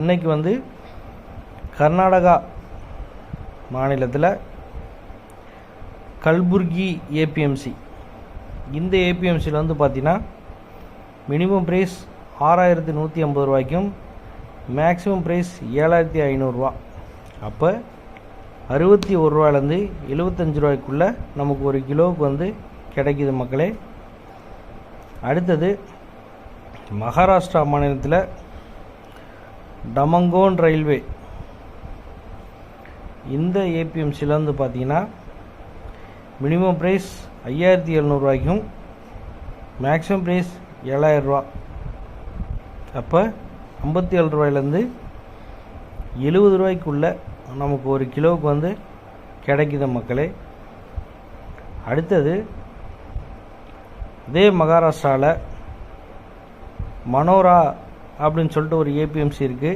இன்னைக்கு வந்து கர்நாடகா மாநிலத்தில் கல்புர்கி ஏபிஎம்சி இந்த ஏபிஎம்சியில் வந்து பார்த்தீங்கன்னா மினிமம் ப்ரைஸ் ஆறாயிரத்தி நூற்றி ஐம்பது ரூபாய்க்கும் மேக்ஸிமம் ப்ரைஸ் ஏழாயிரத்தி ஐநூறுரூவா அப்போ அறுபத்தி ஒரு ரூபாயிலேருந்து எழுபத்தஞ்சு ரூபாய்க்குள்ளே நமக்கு ஒரு கிலோவுக்கு வந்து கிடைக்கிது மக்களே. அடுத்தது மகாராஷ்டிரா மாநிலத்தில் டமங்கோன் ரயில்வே. இந்த ஏபிஎம்சியில் வந்து பார்த்தீங்கன்னா மினிமம் ப்ரைஸ் ஐயாயிரத்தி எழுநூறுவாய்க்கும் மேக்ஸிமம் ப்ரைஸ் ஏழாயிரரூவா அப்போ ஐம்பத்தி ஏழு ரூபாயிலேருந்து எழுபது ரூபாய்க்குள்ளே நமக்கு ஒரு கிலோவுக்கு வந்து கிடைக்குது மக்களே. அடுத்தது இதே மகாராஷ்டிராவில் மனோரா அப்படின்னு சொல்லிட்டு ஒரு ஏபிஎம்சி இருக்குது